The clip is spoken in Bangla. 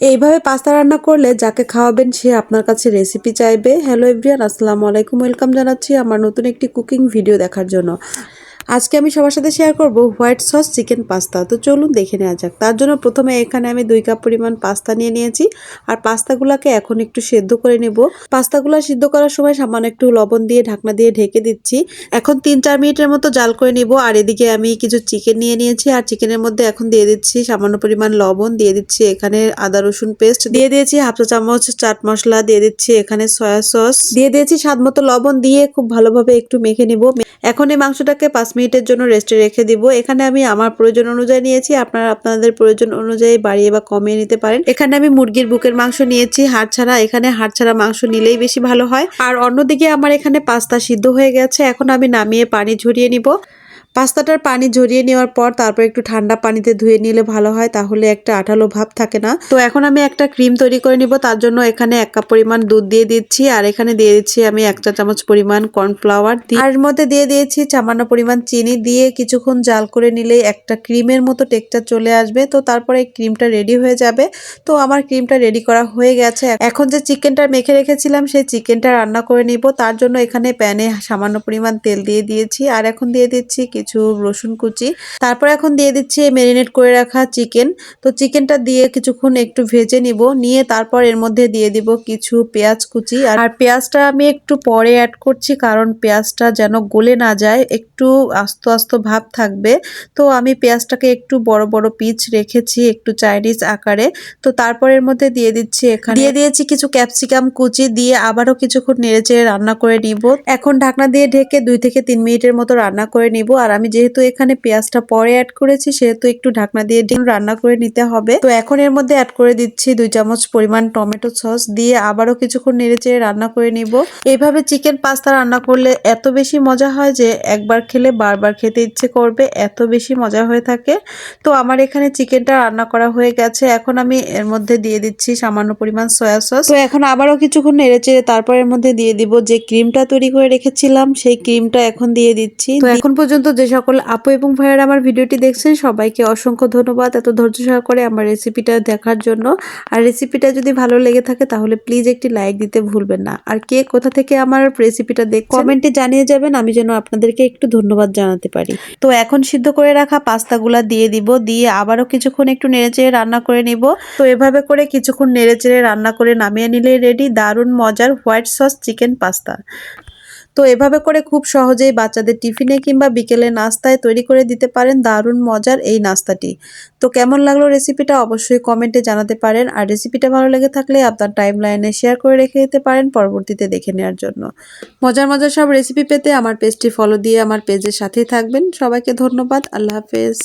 এইভাবে পাস্তা রান্না করলে যাকে খাওয়াবেন সে আপনার কাছে রেসিপি চাইবে। হ্যালো এভরিয়ান আসসালামু আলাইকুম। ওয়েলকাম জানাচ্ছি আমার নতুন একটি কুকিং ভিডিও দেখার জন্য। আজকে আমি সবার সাথে শেয়ার করব হোয়াইট সস চিকেন পাস্তা তো চলুন দেখে নেওয়া যাক। তার জন্য প্রথমে এখানে আমি দুই কাপ পরিমাণ পাস্তা নিয়ে নিয়েছি। আর পাস্তাগুলোকে এখন একটু সেদ্ধ করে নেব। পাস্তাগুলো সিদ্ধ করার সময় সামান্য একটু লবণ দিয়ে ঢাকনা দিয়ে ঢেকে দিচ্ছি। এখন তিন চার মিনিটের মতো জাল করে নিব। আর এদিকে আমি কিছু চিকেন নিয়ে নিয়েছি। আর চিকেনের মধ্যে এখন দিয়ে দিচ্ছি সামান্য পরিমাণ লবণ। দিয়ে দিচ্ছি এখানে আদা, রসুন পেস্ট দিয়ে দিয়েছি হাফ চা চামচ চাট মশলা। দিয়ে দিচ্ছি এখানে সয়া সস দিয়ে দিয়েছি স্বাদ মতো লবণ। দিয়ে খুব ভালোভাবে একটু মেখে নিব। এখন এই মাংসটাকে পাঁচ মিনিটের জন্য রেস্টে রেখে দিব। এখানে আমি আমার প্রয়োজন অনুযায়ী নিয়েছি। আপনারা আপনাদের প্রয়োজন অনুযায়ী বাড়িয়ে বা কমিয়ে নিতে পারেন। এখানে আমি মুরগির বুকের মাংস নিয়েছি। হাড় ছাড়া, এখানে হাড় ছাড়া মাংস নিলেই বেশি ভালো হয়। আর অন্যদিকে আমার এখানে পাস্তা সিদ্ধ হয়ে গেছে। এখন আমি নামিয়ে পানি ঝরিয়ে নিব। পাস্তাটার পানি ঝরিয়ে নেওয়ার পর তারপর একটু ঠান্ডা পানিতে ধুয়ে নিলে ভালো হয়, তাহলে একটা আঠালো ভাব থাকে না। তো এখন আমি একটা ক্রিম তৈরি করে নিব, তার জন্য এখানে এক কাপ পরিমাণ দুধ দিয়ে দিচ্ছি, আর এখানে দিয়ে দিচ্ছি আমি এক চা চামচ পরিমাণ কর্নফ্লাওয়ার আর মধ্যে দিয়ে দিয়েছি সামান্য পরিমাণ চিনি দিয়ে কিছুক্ষণ জাল করে নিলেই একটা ক্রিমের মতো টেক্সচার চলে আসবে। তো তারপরে ক্রিমটা রেডি হয়ে যাবে। তো আমার ক্রিমটা রেডি করা হয়ে গেছে। এখন যে চিকেনটা মেখে রেখেছিলাম, সেই চিকেনটা রান্না করে নিব। তার জন্য এখানে প্যানে সামান্য পরিমাণ তেল দিয়ে দিয়েছি। আর এখন দিয়ে দিচ্ছি রসুন কুচি। তারপর এখন দিয়ে দিচ্ছি ম্যারিনেট করে রাখা চিকেন তো চিকেনটা দিয়ে কিছুক্ষণ একটু ভেজে নিব। নিয়ে তারপর এর মধ্যে দিয়ে দিব কিছু পেঁয়াজ কুচি। আর পেঁয়াজটা আমি একটু পরে অ্যাড করছি কারণ পেঁয়াজটা যেন গলে না যায়, একটু আস্ত আস্ত ভাব থাকবে। তো আমি পেঁয়াজটাকে একটু বড় বড় পিচ রেখেছি একটু চাইনিজ আকারে। তো তারপর এর মধ্যে দিয়ে দিচ্ছি এখানে দিয়ে দিয়েছি কিছু ক্যাপসিকাম কুচি দিয়ে আবারও কিছুক্ষণ নেড়ে চেড়ে রান্না করে নিব। এখন ঢাকনা দিয়ে ঢেকে দুই থেকে তিন মিনিটের মতো রান্না করে নিব। আর আমি যেহেতু এখানে পেঁয়াজটা পরে অ্যাড করেছি, সেহেতু একটু ঢাকনা দিয়ে ডিম রান্না করে নিতে হবে। তো এখন এর মধ্যে অ্যাড করে দিচ্ছি দুই চামচ পরিমাণ টমেটো সস, দিয়ে আবারও কিছুক্ষণ নেড়ে চেড়ে রান্না করে নিব। এইভাবে চিকেন পাস্তা রান্না করলে এত বেশি মজা হয় যে একবার খেলে বারবার খেতে ইচ্ছে করবে, এত বেশি মজা হয়ে থাকে। তো আমার এখানে চিকেনটা রান্না করা হয়ে গেছে। এখন আমি এর মধ্যে দিয়ে দিচ্ছি সামান্য পরিমাণ সয়া সস। তো এখন আবারও কিছুক্ষণ নেড়ে চেড়ে তারপর এর মধ্যে দিয়ে দিব যে ক্রিমটা তৈরি করে রেখেছিলাম, সেই ক্রিমটা এখন দিয়ে দিচ্ছি। তো এখন পর্যন্ত যে সকল আপু এবং ভাইয়ারা আমার ভিডিওটি দেখছেন, সবাইকে অসংখ্য ধন্যবাদ এত ধৈর্য সহকারে আমার রেসিপিটা দেখার জন্য। আর রেসিপিটা যদি ভালো লেগে থাকে তাহলে প্লিজ একটি লাইক দিতে ভুলবেন না। আর কে কোথা থেকে আমার রেসিপিটা দেখ কমেন্টে জানিয়ে যাবেন, আমি যেন আপনাদেরকে একটু ধন্যবাদ জানাতে পারি। তো এখন সিদ্ধ করে রাখা পাস্তাগুলা দিয়ে দিব, দিয়ে আবারও কিছুক্ষণ একটু নেড়েচেড়ে রান্না করে নিব। তো এভাবে করে কিছুক্ষণ নেড়েচেড়ে রান্না করে নামিয়ে নিলে রেডি দারুণ মজার হোয়াইট সস চিকেন পাস্তা তো এভাবে করে খুব সহজেই বাচ্চাদের টিফিনে কিংবা বিকেলে নাস্তায় তৈরি করে দিতে পারেন দারুণ মজার এই নাস্তাটি। তো কেমন লাগল রেসিপিটা অবশ্যই কমেন্টে জানাতে পারেন। আর রেসিপিটা ভালো লেগে থাকলে আপনার টাইম লাইনে শেয়ার করে রেখে দিতে পারেন পরবর্তীতে দেখে নেওয়ার জন্য। মজার মজার সব রেসিপি পেতে আমার পেজটি ফলো দিয়ে আমার পেজের সাথেই থাকবেন। সবাইকে ধন্যবাদ। আল্লাহ হাফেজ।